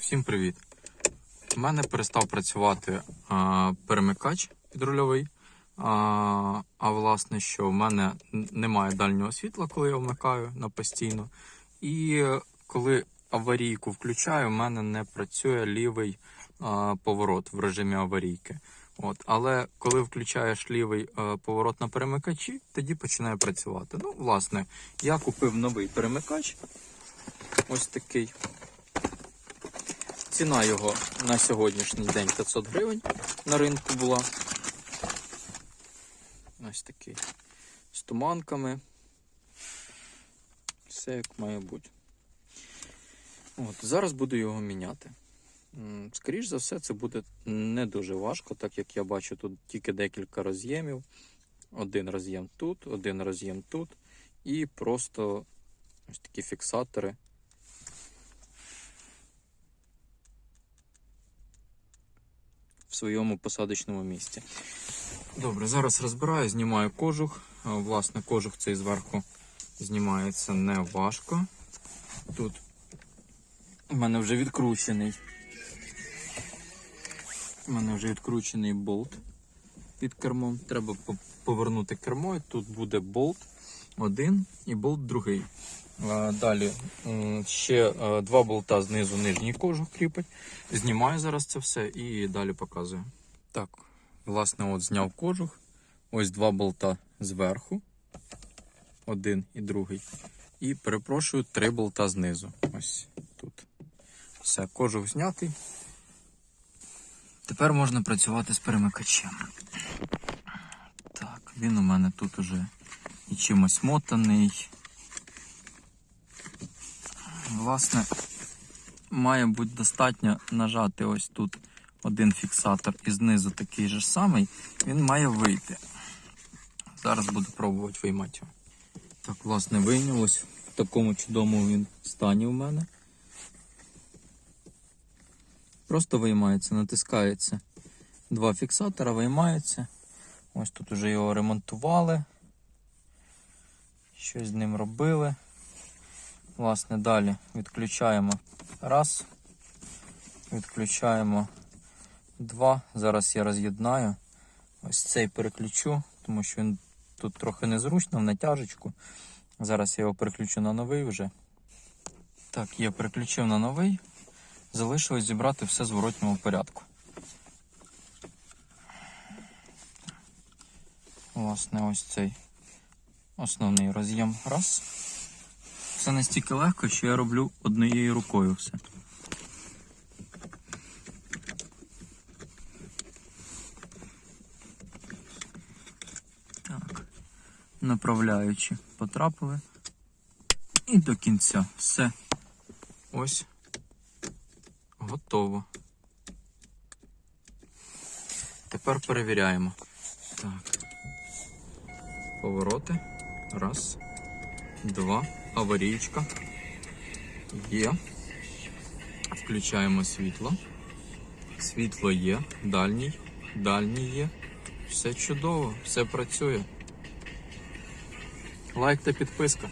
Всім привіт! У мене перестав працювати а, перемикач підрульовий. А, а власне, що в мене немає дальнього світла, коли я вмикаю на постійно. І коли аварійку включаю, в мене не працює лівий а, поворот в режимі аварійки. От. Але коли включаєш лівий е, поворот на перемикачі, тоді починає працювати. Ну, власне, я купив новий перемикач. Ось такий. Ціна його на сьогоднішній день 500 гривень на ринку була. Ось такий. З туманками. Все як має бути. От, зараз буду його міняти. М, Скоріш за все, це буде не дуже важко, так як я бачу тут тільки декілька роз'ємів. Один роз'єм тут, один роз'єм тут. І просто ось такі фіксатори. В своєму посадочному місці. Добре, зараз розбираю, знімаю кожух. Власне, кожух цей зверху знімається не важко. Тут у мене вже відкручений. У мене вже відкручений болт під кермом. Треба повернути кермо, і тут буде болт один і болт другий. А, Далі ще е, два болта знизу нижній кожух кріпить. Знімаю зараз це все і далі показую. Так, власне, от зняв кожух. Ось два болта зверху. Один і другий. І перепрошую, три болта знизу. Ось тут. Все, кожух знятий. Тепер можна працювати з перемикачем. Так, він у мене тут уже і чимось мотаний. Власне, має бути достатньо нажати ось тут один фіксатор і знизу такий же самий, він має вийти. Зараз буду пробувати виймати його. Так, власне, вийнялось. В такому чудовому він стані у мене. Просто виймається, натискається. Два фіксатора виймаються. Ось тут уже його ремонтували. Щось з ним робили. Власне, далі відключаємо раз. Відключаємо два. Зараз я роз'єднаю. Ось цей переключу, тому що він тут трохи незручно, в натяжечку. Зараз я його переключу на новий вже. Так, я переключив на новий. Залишилось зібрати все в зворотньому порядку. Власне, ось цей основний роз'єм. Раз. Це настільки легко, що я роблю однією рукою все. Так. Направляючи, потрапили. І до кінця. Все. Ось. Готово. Тепер перевіряємо. Так. Повороти. Раз. Два. Аварійка. Є. Включаємо світло. Світло є. Дальній. Дальній є. Все чудово, все працює. Лайк та підписка.